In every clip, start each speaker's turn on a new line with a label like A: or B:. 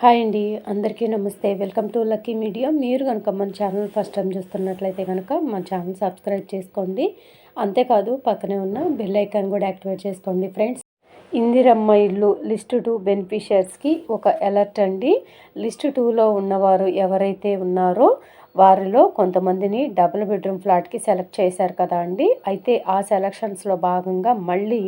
A: Hi అండి అందరికీ నమస్తే. Welcome to lucky media. మీరు కనుక మన ఛానల్ ఫస్ట్ టైం చూస్తున్నట్లయితే కనుక మన ఛానల్ సబ్స్క్రైబ్ చేసుకోండి. అంతేకాదు పక్కనే ఉన్న బెల్ ఐకాన్ కూడా యాక్టివేట్ చేసుకోండి ఫ్రెండ్స్. ఇందిరమ్మ ఇల్లు లిస్ట్ టూ బెనిఫిషియర్స్కి ఒక అలర్ట్ అండి. లిస్ట్ టూలో ఉన్నవారు ఎవరైతే ఉన్నారో వారిలో కొంతమందిని డబుల్ బెడ్రూమ్ ఫ్లాట్కి సెలెక్ట్ చేశారు కదా అండి. అయితే ఆ సెలక్షన్స్లో భాగంగా మళ్ళీ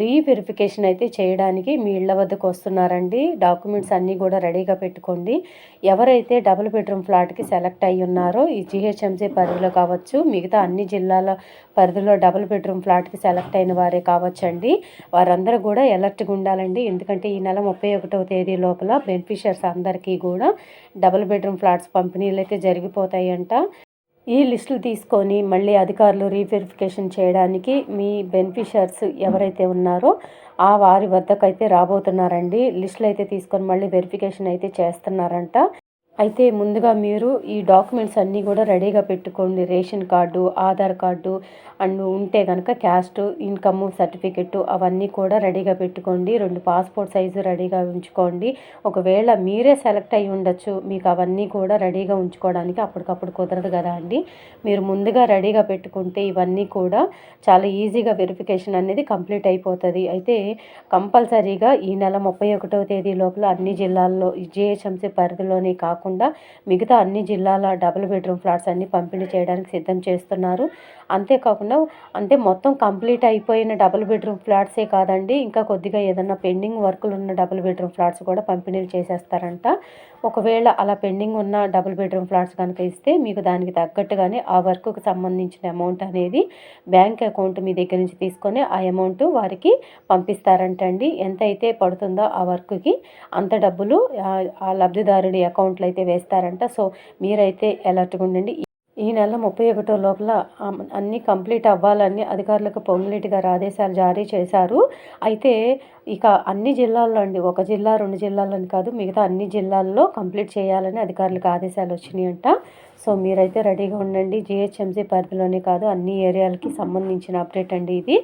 A: రీవెరిఫికేషన్ అయితే చేయడానికి మీ ఇళ్ళ వద్దకు వస్తున్నారండి. డాక్యుమెంట్స్ అన్నీ కూడా రెడీగా పెట్టుకోండి. ఎవరైతే డబుల్ బెడ్రూమ్ ఫ్లాట్కి సెలెక్ట్ అయ్యి ఉన్నారో ఈ జిహెచ్ఎంసీ పరిధిలో కావచ్చు మిగతా అన్ని జిల్లాల పరిధిలో డబుల్ బెడ్రూమ్ ఫ్లాట్కి సెలెక్ట్ అయిన వారే కావచ్చండి. వారందరూ కూడా ఎలర్ట్గా ఉండాలండి. ఎందుకంటే ఈ నెల ముప్పై ఒకటవ తేదీ లోపల బెనిఫిషియర్స్ అందరికీ కూడా డబుల్ బెడ్రూమ్ ఫ్లాట్స్ పంపిణీలు అయితే తగ్గిపోతాయంట ఈ లిస్టులు తీసుకొని మళ్ళీ అధికారులు రీవెరిఫికేషన్ చేయడానికి మీ బెనిఫిషియర్స్ ఎవరైతే ఉన్నారో ఆ వారి వద్దకైతే రాబోతున్నారండి. లిస్టులు అయితే తీసుకొని మళ్ళీ వెరిఫికేషన్ అయితే చేస్తున్నారంట. అయితే ముందుగా మీరు ఈ డాక్యుమెంట్స్ అన్నీ కూడా రెడీగా పెట్టుకోండి. Ration card Aadhaar card and ఉంటే కనుక క్యాస్ట్ ఇన్కమ్ సర్టిఫికెట్ అవన్నీ కూడా రెడీగా పెట్టుకోండి. రెండు పాస్పోర్ట్ సైజు రెడీగా ఉంచుకోండి. ఒకవేళ మీరే సెలెక్ట్ అయ్యి ఉండొచ్చు మీకు అవన్నీ కూడా రెడీగా ఉంచుకోవడానికి అప్పటికప్పుడు కుదరదు కదా అండి. మీరు ముందుగా రెడీగా పెట్టుకుంటే ఇవన్నీ కూడా చాలా ఈజీగా వెరిఫికేషన్ అనేది కంప్లీట్ అయిపోతుంది. అయితే కంపల్సరీగా ఈ నెల ముప్పై ఒకటో తేదీ లోపల అన్ని జిల్లాల్లో జిహెచ్ఎంసీ పరిధిలోనే కాకుండా కాకుండా మిగతా అన్ని జిల్లాల డబుల్ బెడ్రూమ్ ఫ్లాట్స్ అన్ని పంపిణీ చేయడానికి సిద్ధం చేస్తున్నారు. అంతేకాకుండా అంటే మొత్తం కంప్లీట్ అయిపోయిన డబుల్ బెడ్రూమ్ ఫ్లాట్సే కాదండి. ఇంకా కొద్దిగా ఏదన్నా పెండింగ్ వర్కులు ఉన్న డబుల్ బెడ్రూమ్ ఫ్లాట్స్ కూడా పంపిణీలు చేసేస్తారంట. ఒకవేళ అలా పెండింగ్ ఉన్న డబుల్ బెడ్రూమ్ ఫ్లాట్స్ కనుక ఇస్తే మీకు దానికి తగ్గట్టుగానే ఆ వర్క్కి సంబంధించిన అమౌంట్ అనేది బ్యాంక్ అకౌంట్ మీ దగ్గర నుంచి తీసుకొని ఆ అమౌంట్ వారికి పంపిస్తారంటండి. ఎంత అయితే పడుతుందో ఆ వర్క్కి అంత డబ్బులు ఆ లబ్ధిదారుడి అకౌంట్లో అయితే వేస్తారంట. సో మీరైతే అలర్ట్గా ఉండండి. ఈ నెల ముప్పై ఒకటో లోపల అన్నీ కంప్లీట్ అవ్వాలని అధికారులకు పొంగులేటి గారు ఆదేశాలు జారీ చేశారు. అయితే ఇక అన్ని జిల్లాల్లో అండి ఒక జిల్లా రెండు జిల్లాలని కాదు మిగతా అన్ని జిల్లాల్లో కంప్లీట్ చేయాలని అధికారులకు ఆదేశాలు వచ్చినాయంట. సో మీరైతే రెడీగా ఉండండి. జిహెచ్ఎంసీ పరిధిలోనే కాదు అన్ని ఏరియాలకి సంబంధించిన అప్డేట్ అండి ఇది.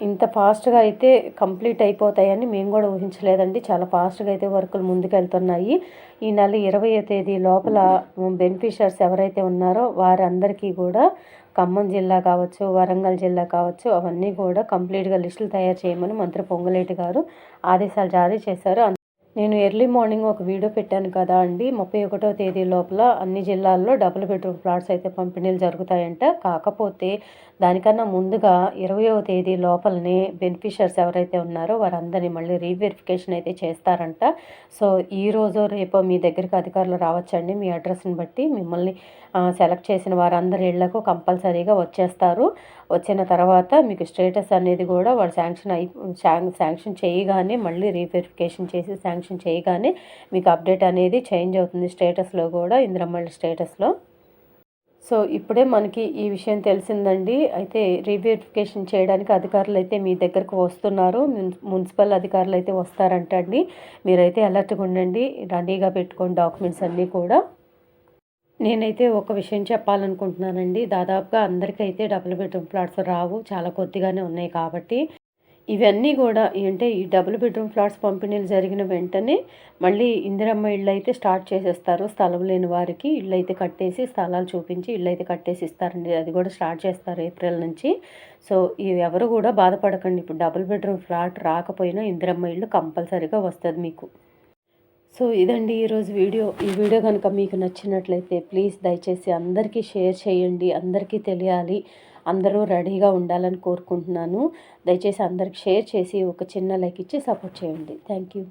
A: ఇంత ఫాస్ట్గా అయితే కంప్లీట్ అయిపోతాయని మేము కూడా ఊహించలేదండి. చాలా ఫాస్ట్గా అయితే వర్కులు ముందుకెళ్తున్నాయి. ఈ నెల ఇరవై తేదీ లోపల బెనిఫిషియర్స్ ఎవరైతే ఉన్నారో వారందరికీ కూడా ఖమ్మం జిల్లా కావచ్చు వరంగల్ జిల్లా కావచ్చు అవన్నీ కూడా కంప్లీట్గా లిస్టులు తయారు చేయమని మంత్రి పొంగులేటి గారు ఆదేశాలు జారీ చేశారు. నేను ఎర్లీ మార్నింగ్ ఒక వీడియో పెట్టాను కదా అండి. ముప్పై ఒకటో తేదీ లోపల అన్ని జిల్లాల్లో డబుల్ బెడ్రూమ్ ఫ్లాట్స్ అయితే పంపిణీలు జరుగుతాయంట. కాకపోతే దానికన్నా ముందుగా ఇరవయో తేదీ లోపలనే బెనిఫిషియర్స్ ఎవరైతే ఉన్నారో వారందరినీ మళ్ళీ రీవెరిఫికేషన్ అయితే చేస్తారంట. సో ఈ రోజు రేపో మీ దగ్గరికి అధికారులు రావచ్చండి. మీ అడ్రస్ని బట్టి మిమ్మల్ని సెలెక్ట్ చేసిన వారందరి ఇళ్ళకు కంపల్సరీగా వచ్చేస్తారు. వచ్చిన తర్వాత మీకు స్టేటస్ అనేది కూడా వాడు శాంక్షన్ అయి శాంక్షన్ చేయగానే మళ్ళీ రీవెరిఫికేషన్ చేసి శాంక్షన్ చేయగానే మీకు అప్డేట్ అనేది చేంజ్ అవుతుంది స్టేటస్లో కూడా ఇంద్రమల్లి స్టేటస్లో సో ఇప్పుడే మనకి ఈ విషయం తెలిసిందండి. అయితే రీవెరిఫికేషన్ చేయడానికి అధికారులు అయితే మీ దగ్గరకు వస్తున్నారు. మున్సిపల్ అధికారులు అయితే వస్తారంటండి. మీరైతే అలర్ట్గా ఉండండి. రెడీగా పెట్టుకోండి డాక్యుమెంట్స్ అన్నీ కూడా. నేనైతే ఒక విషయం చెప్పాలనుకుంటున్నానండి. దాదాపుగా అందరికైతే డబుల్ బెడ్రూమ్ ఫ్లాట్స్ రావు. చాలా కొద్దిగానే ఉన్నాయి కాబట్టి. ఇవన్నీ కూడా అంటే ఈ డబుల్ బెడ్రూమ్ ఫ్లాట్స్ పంపిణీలు జరిగిన వెంటనే మళ్ళీ ఇందిరమ్మ ఇళ్ళు అయితే స్టార్ట్ చేసేస్తారు. స్థలం లేని వారికి ఇళ్ళు అయితే కట్టేసి స్థలాలు చూపించి ఇళ్ళు అయితే కట్టేసి ఇస్తారండి. అది కూడా స్టార్ట్ చేస్తారు ఏప్రిల్ నుంచి. సో ఇవి ఎవరు కూడా బాధపడకండి. ఇప్పుడు డబుల్ బెడ్రూమ్ ఫ్లాట్ రాకపోయినా ఇందిరమ్మ ఇళ్ళు కంపల్సరీగా వస్తుంది మీకు. సో ఇదండి ఈరోజు వీడియో. ఈ వీడియో కనుక మీకు నచ్చినట్లయితే ప్లీజ్ దయచేసి అందరికీ షేర్ చేయండి అందరికీ తెలియాలి అందరూ రెడీగా ఉండాలని కోరుకుంటున్నాను. దయచేసి అందరికి షేర్ చేసి ఒక చిన్న లైక్ ఇచ్చి సపోర్ట్ చేయండి. Thank you.